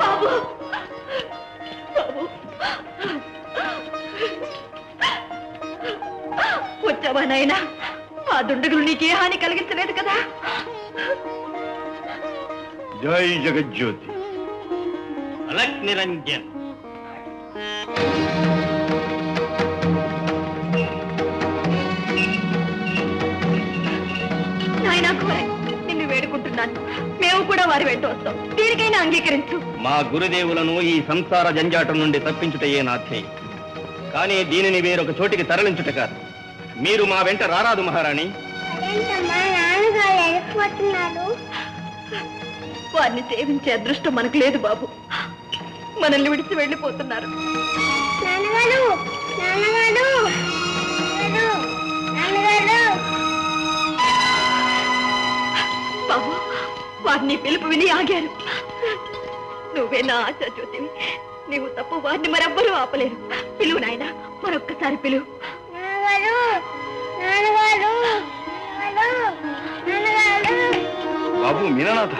బాబు. బాబు. వచ్చావా నాయనా? ఆ దుండగులు నీకే హాని కలిగించలేదు కదా? జై జగజ్యోతి. అలక్ నిరంజన్ నిన్ను వేడుకుంటున్నాను మేము కూడా వారి వెంట వస్తాం. దీనికైనా అంగీకరించు. మా గురుదేవులను ఈ సంసార జంజాటం నుండి తప్పించుటయే నా ధ్యేయం. కానీ దీనిని వేరొక చోటికి తరలించుట కాదు. మీరు మా వెంట రారాదు మహారాణి. వారిని సేవించే అదృష్టం మనకు లేదు బాబు. మనల్ని విడిచి వెళ్ళిపోతున్నారు. నాన్నగారు నాన్నగారు నాన్నగారు నాన్నగారు. బాబు వారిని పిలుపు విని ఆగారు. నువ్వే నా ఆశ జ్యోతివి నీవు తప్ప వారిని మరెవ్వరూ ఆపలేరు. పిలువు నాయన మరొక్కసారి పిలువు బాబు మీనానాథ.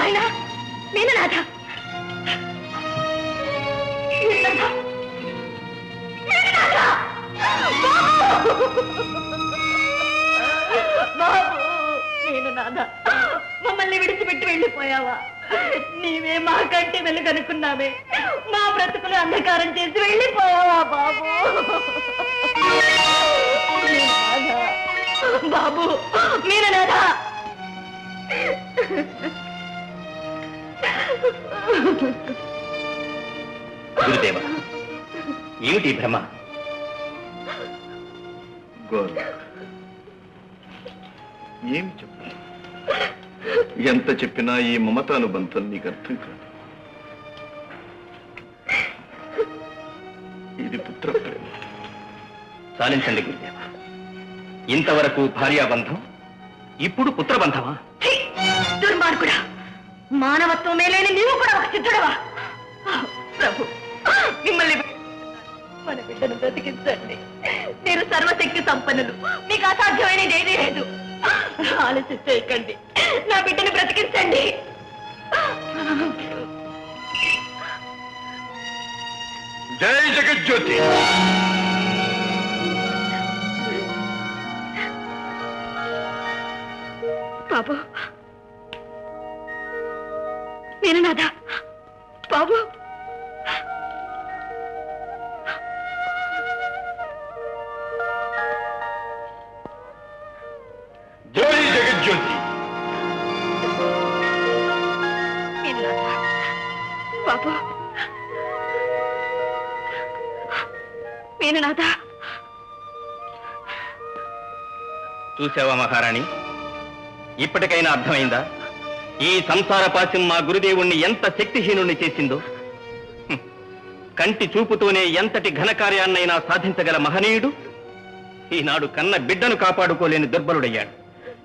నాయన నేను మీననాథ నేను నాథ. మమ్మల్ని విడిచిపెట్టి వెళ్ళిపోయావా? నీవే మా కంటే వెలుగనుకున్నావే. మా బ్రతుకులు అంధకారం చేసి వెళ్ళిపోయావా బాబు? బాబు బాబు మీననాథ గురుదేవ ఏమిటి భ్రమ? గోరు ఏమి చెప్పను ఎంత చెప్పినా ఈ మమతానుబంధం నీకు అర్థం కాదు. ఇది పుత్ర ప్రేమ చాలించండి గురుదేవ. ఇంతవరకు భార్యాబంధం ఇప్పుడు పుత్రబంధమా! దుర్మార్గుడా! మానవత్వమే లేని నీవు కూడా ఒక సిద్ధుడవా? ప్రభు మిమ్మల్ని మన బిడ్డను బ్రతికించండి. మీరు సర్వశక్తి సంపన్నులు. మీకు అసాధ్యమైనది ఏదీ లేదు. ఆలస్యం చేయకండి. నా బిడ్డను బ్రతికించండి. జై జగజ్యోతి. బాబు మీననాథ బాబు. జగజ్యోతి. చూసావా మహారాణి? ఇప్పటికైనా అర్థమైందా? ఈ సంసార పాశం మా గురుదేవుణ్ణి ఎంత శక్తిహీనుణ్ణి చేసిందో. కంటి చూపుతోనే ఎంతటి ఘనకార్యాన్నైనా సాధించగల మహనీయుడు. ఈనాడు కన్న బిడ్డను కాపాడుకోలేని దుర్బలుడయ్యాడు.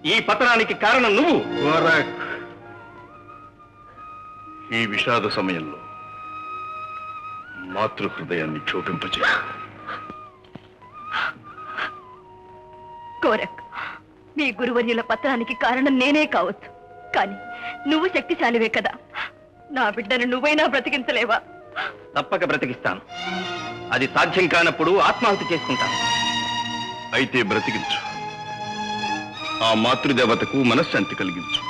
ఈ పతనానికి కారణం నువ్వు. ఈ విషాద సమయంలో మాతృహృదయాన్ని చోటింపచే కోరక్ మీ గురువర్యుల పత్రానికి కారణం నేనే కావచ్చు. కానీ నువ్వు శక్తిశాలివే కదా. నా బిడ్డను నువ్వైనా బ్రతికించలేవా? తప్పక బ్రతికిస్తాను. అది సాధ్యం కానప్పుడు ఆత్మాహుతి చేసుకుంటాను. అయితే బ్రతికించు. ఆ మాతృదేవతకు మనశ్శాంతి కలిగించు.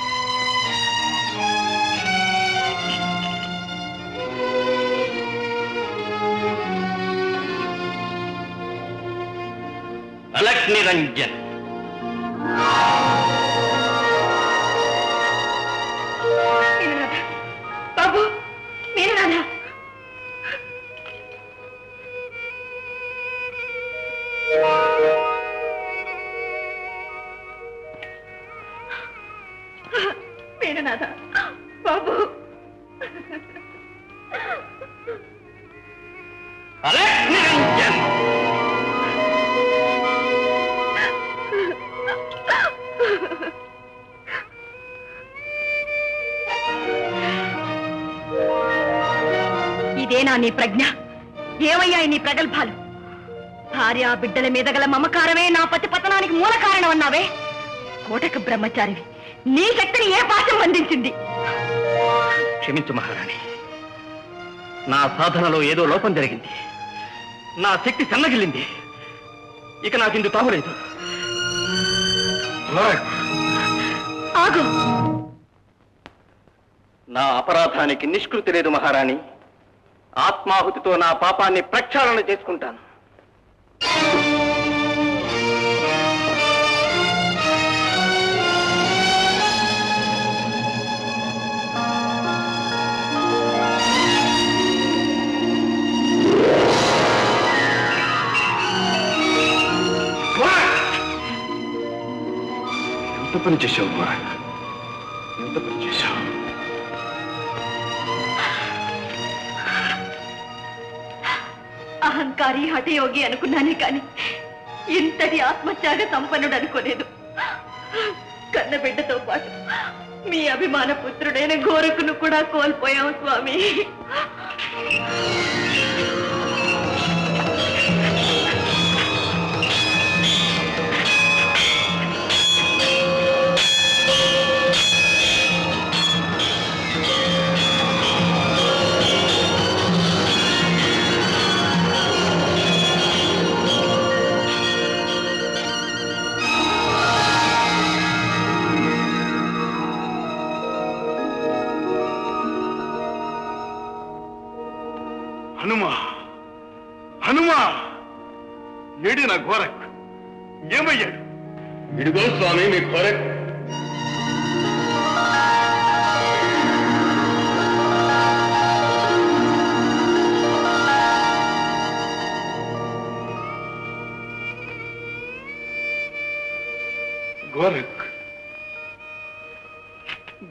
అలక్ నిరంజన్ అలెక్స్! నిరంజన్ ఇదేనా నీ ప్రజ్ఞ? ఏమయ్యాయి నీ ప్రగల్భాలు? భార్య బిడ్డల మీద గల మమకారమే నా పతి పతనానికి మూల కారణం అన్నావే కోటకు బ్రహ్మచారివి నీ శక్తిని ఏ పాఠం బంధించింది క్షమించు మహారాణి. నా సాధనలో ఏదో లోపం జరిగింది. నా శక్తి సన్నగిల్లింది. ఇక నాకు ఇందు తాగులేదు ఆగు. నా అపరాధానికి నిష్కృతి లేదు మహారాణి. ఆత్మాహుతితో నా పాపాన్ని ప్రక్షాళన చేసుకుంటాను. పని చేశావు అమ్మా ఎంత పని చేశావు? అహంకారి హఠయోగి అనుకున్నానే కాని ఇంతటి ఆత్మత్యాగ సంపన్నుడు అనుకోలేదు. కన్నబిడ్డతో పాటు మీ అభిమాన పుత్రుడైన గోరకును కూడా కోల్పోయాం స్వామి. హనుమా! హనుమా! ఏడి నా ఘోరక్! ఏమయ్యాడు ఇదిగో స్వామి మీ కోరక్ గోరక్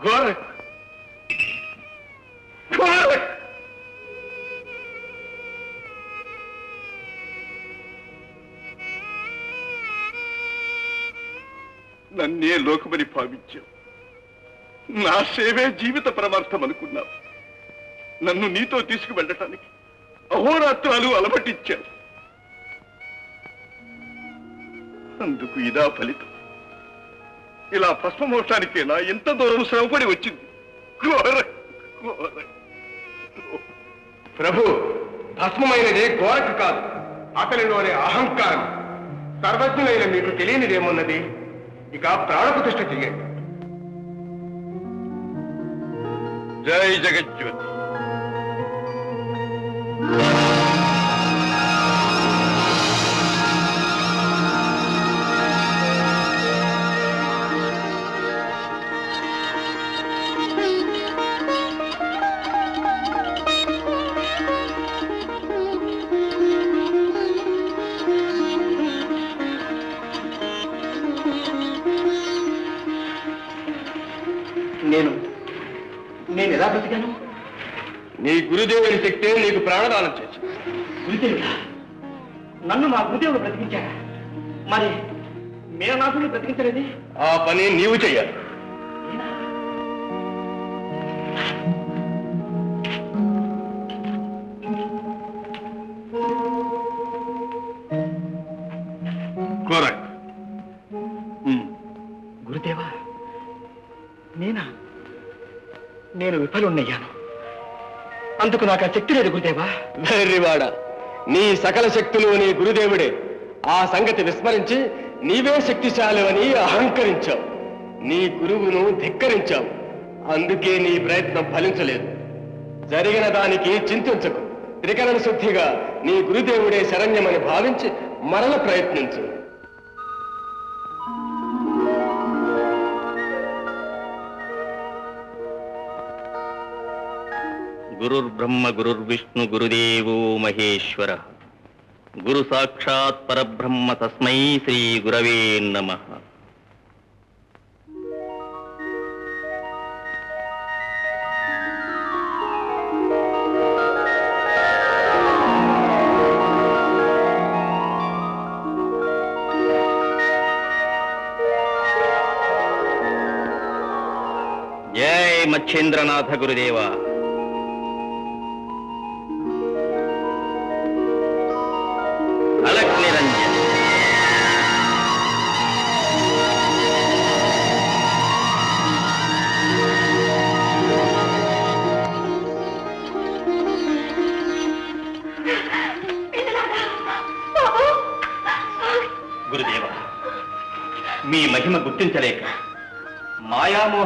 గోరక్ గోరక్ నన్నే లోకమని భావించావు? నా సేవే జీవిత పరమార్థం అనుకున్నావు. నన్ను నీతో తీసుకువెళ్ళటానికి అహోరాత్రాలు అలమటించావు. అందుకు ఇదా ఫలితం. ఇలా భస్మమోక్షానికేనా ఎంత దూరం శ్రమపడి వచ్చింది. ఘోర ఘోర. ప్రభు భస్మమైనది గోరక కాదు. అతనిలోని అహంకారం. సర్వజ్ఞులైన మీకు తెలియనిదేమున్నది? ఇక ప్రాణప్రతిష్ఠ చెయ్యండి జై జగజ్యోతి నేను. నేను ఎలా బ్రతికాను? నీ గురుదేవుని శక్తే నీకు ప్రాణదానం చేసి గురుదేవుడా నన్ను మా గురుదేవుడు బ్రతికించాడా? మరి మీరనాథుని బ్రతికించలేదే? ఆ పని నీవు చెయ్యాలి. గోరక్ చేసేందుకు నాకు ఆ శక్తి లేదు గురుదేవా. వెర్రివాడ నీ సకల శక్తులు నీ గురుదేవుడే. ఆ సంగతి విస్మరించి నీవే శక్తిశాలి అని అహంకరించావు. నీ గురువును ధిక్కరించావు. అందుకే నీ ప్రయత్నం ఫలించలేదు. జరిగిన దానికి చింతించకు. త్రికరణ శుద్ధిగా నీ గురుదేవుడే శరణ్యమని భావించి మరల ప్రయత్నించు. గురుర్బ్రహ్మ గురుర్విష్ణు గురుదేవో మహేశ్వర. గురు సాక్షాత్ పరబ్రహ్మ తస్మై శ్రీ గురవే నమ. జయ మచ్చేంద్రనాథ గురుదేవా.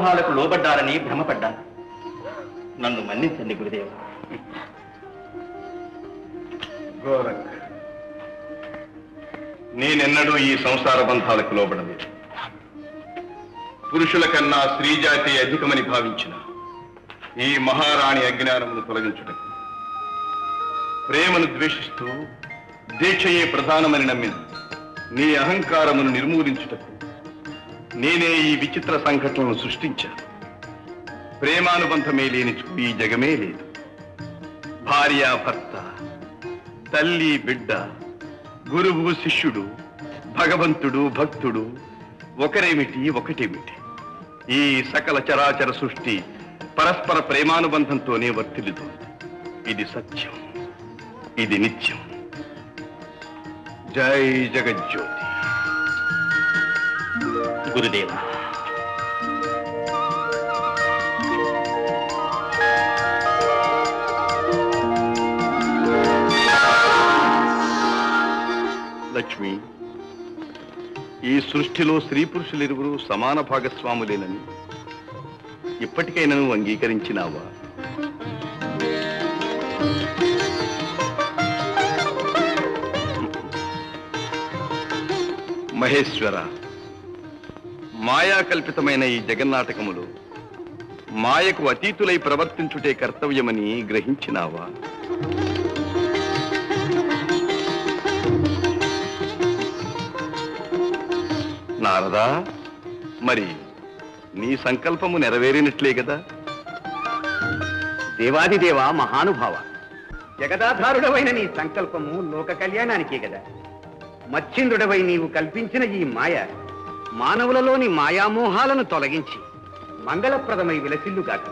మాయామోహాలకు లోబడ్డారని భ్రమపడ్డాను నన్ను మన్నించండి గురుదేవ. గోరఖ్ నేనెన్నడూ ఈ సంసార బంధాలకు లోబడలేదు. పురుషుల కన్నా స్త్రీ జాతి అధికమని భావించిన ఈ మహారాణి అజ్ఞానమును తొలగించుటకు ప్రేమను ద్వేషిస్తూ దీక్షయే ప్రధానమని నమ్మిన నీ అహంకారమును నిర్మూలించుటకు నేనే ఈ విచిత్ర సంఘటనను సృష్టించాను. ప్రేమానుబంధమే లేని ఈ జగమే లేదు. భార్య భర్త తల్లి బిడ్డ గురువు శిష్యుడు భగవంతుడు భక్తుడు ఒకరేమిటి ఒకటేమిటి? ఈ సకల చరాచర సృష్టి పరస్పర ప్రేమానుబంధంతోనే వర్తిల్లుతోంది. ఇది సత్యం. ఇది నిత్యం. జై జగజ్యోతి. గురుదేవ. లక్ష్మి ఈ సృష్టిలో స్త్రీ పురుషులిరువురు సమాన భాగస్వాములేనని ఇప్పటికైనా నువ్వు అంగీకరించినావా? మహేశ్వర మాయా కల్పితమైన ఈ జగన్నాటకములు మాయకు అతీతులై ప్రవర్తించుటే కర్తవ్యమని గ్రహించినావా? నారదా మరి నీ సంకల్పము నెరవేరినట్లే కదా దేవాదిదేవ మహానుభావ జగదాధారుడవైన నీ సంకల్పము లోక కళ్యాణానికే కదా మచ్చింద్రుడవై నీవు కల్పించిన ఈ మాయ మానవులలోని మాయామోహాలను తొలగించి మంగళప్రదమై విలసిల్లుగాక